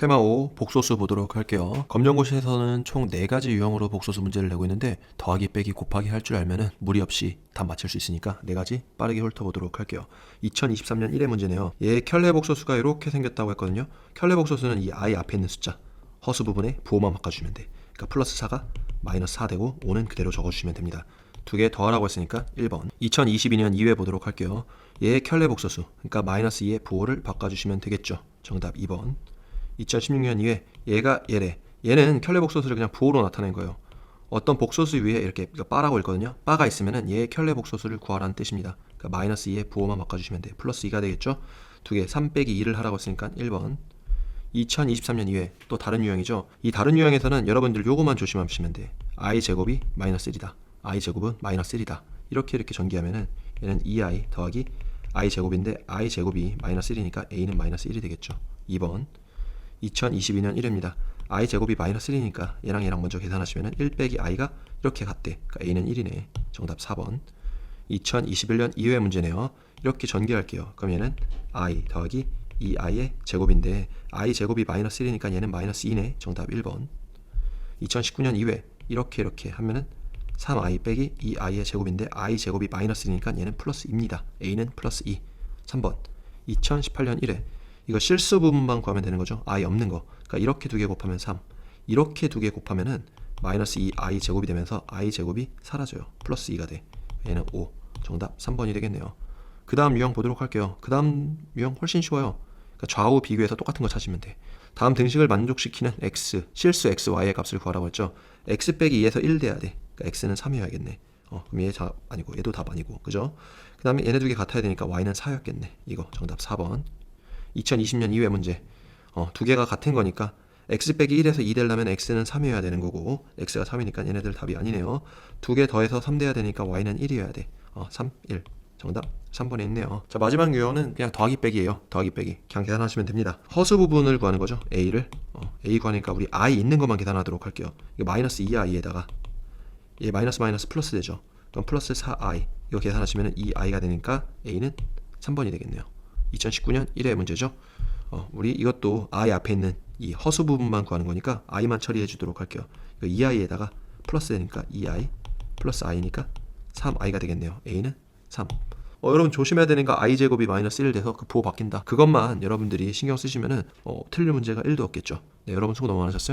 테마 5 복소수 보도록 할게요. 검정고시에서는 총 4가지 유형으로 복소수 문제를 내고 있는데 더하기 빼기 곱하기 할 줄 알면은 무리 없이 답 맞출 수 있으니까 4가지 빠르게 훑어보도록 할게요. 2023년 1회 문제네요. 얘 켤레 복소수가 이렇게 생겼다고 했거든요. 켤레 복소수는 이 i 앞에 있는 숫자 허수 부분에 부호만 바꿔주면 돼. 그러니까 플러스 4가 마이너스 4 되고 5는 그대로 적어주시면 됩니다. 두 개 더하라고 했으니까 1번. 2022년 2회 보도록 할게요. 얘 켤레 복소수, 그러니까 마이너스 2의 부호를 바꿔주시면 되겠죠. 정답 2번. 2016년 2회 얘가 얘래. 얘는 켤레 복소수를 그냥 부호로 나타낸 거예요. 어떤 복소수 위에 이렇게 이거 바라고 있거든요. 바가 있으면은 얘 켤레 복소수를 구하라는 뜻입니다. 그러니까 마이너스 2의 부호만 바꿔주시면 돼. 플러스 2가 되겠죠. 두 개, 3 빼기 2를 하라고 했으니까 1번. 2023년 2회 또 다른 유형이죠. 이 다른 유형에서는 여러분들 요거만 조심하시면 돼. i 제곱이 마이너스 1이다. i 제곱은 마이너스 1이다. 이렇게 이렇게 전개하면은 얘는 2i 더하기 i 제곱인데 i 제곱이 마이너스 1이니까 a는 마이너스 1이 되겠죠. 2번 2022년 1회입니다. i 제곱이 마이너스 1이니까 얘랑 얘랑 먼저 계산하시면은 1 빼기 i가 이렇게 같대. 그러니까 a는 1이네. 정답 4번. 2021년 2회 문제네요. 이렇게 전개할게요. 그럼 얘는 i 더하기 2i의 제곱인데 i 제곱이 마이너스 1이니까 얘는 마이너스 2네. 정답 1번. 2019년 2회 이렇게 이렇게 하면은 3i 빼기 2i의 제곱인데 i 제곱이 마이너스 1이니까 얘는 플러스 2입니다. a는 플러스 2. 3번. 2018년 1회 이거 실수 부분만 구하면 되는 거죠. i 없는 거. 그러니까 이렇게 두 개 곱하면 3. 이렇게 두 개 곱하면은 마이너스 2i 제곱이 되면서 i 제곱이 사라져요. 플러스 2가 돼. 얘는 5. 정답 3번이 되겠네요. 그 다음 유형 보도록 할게요. 그 다음 유형 훨씬 쉬워요. 그러니까 좌우 비교해서 똑같은 거 찾으면 돼. 다음 등식을 만족시키는 x, 실수 x, y의 값을 구하라고 했죠. x 빼기 2에서 1 돼야 돼. 그러니까 x는 3이어야겠네. 어, 그럼 얘 답 아니고 얘도 답 아니고. 그죠? 그 다음에 얘네 두 개 같아야 되니까 y는 4였겠네. 이거 정답 4번. 2020년 2회 문제. 어, 두 개가 같은 거니까 x 빼기 1에서 2 되려면 x는 3이어야 되는 거고 x가 3이니까 얘네들 답이 아니네요. 두 개 더해서 3 돼야 되니까 y는 1이어야 돼. 어, 3, 1. 정답 3번에 있네요. 자, 마지막 유형은 그냥 더하기 빼기예요. 더하기 빼기. 그냥 계산하시면 됩니다. 허수 부분을 구하는 거죠. a를. 어, a 구하니까 우리 i 있는 것만 계산하도록 할게요. 이거 마이너스 2i에다가 얘 마이너스 마이너스 플러스 되죠. 그럼 플러스 4i. 이거 계산하시면 2i가 되니까 a는 3번이 되겠네요. 2019년 1회 문제죠. 어, 우리 이것도 i 앞에 있는 이 허수 부분만 구하는 거니까 i만 처리해 주도록 할게요. 이거 2i에다가 플러스 되니까 2i 플러스 i니까 3i가 되겠네요. a는 3. 어, 여러분 조심해야 되는 거 i 제곱이 마이너스 1 돼서 그 부호 바뀐다. 그것만 여러분들이 신경 쓰시면은 어, 틀릴 문제가 1도 없겠죠. 네, 여러분 수고 너무 많으셨어요.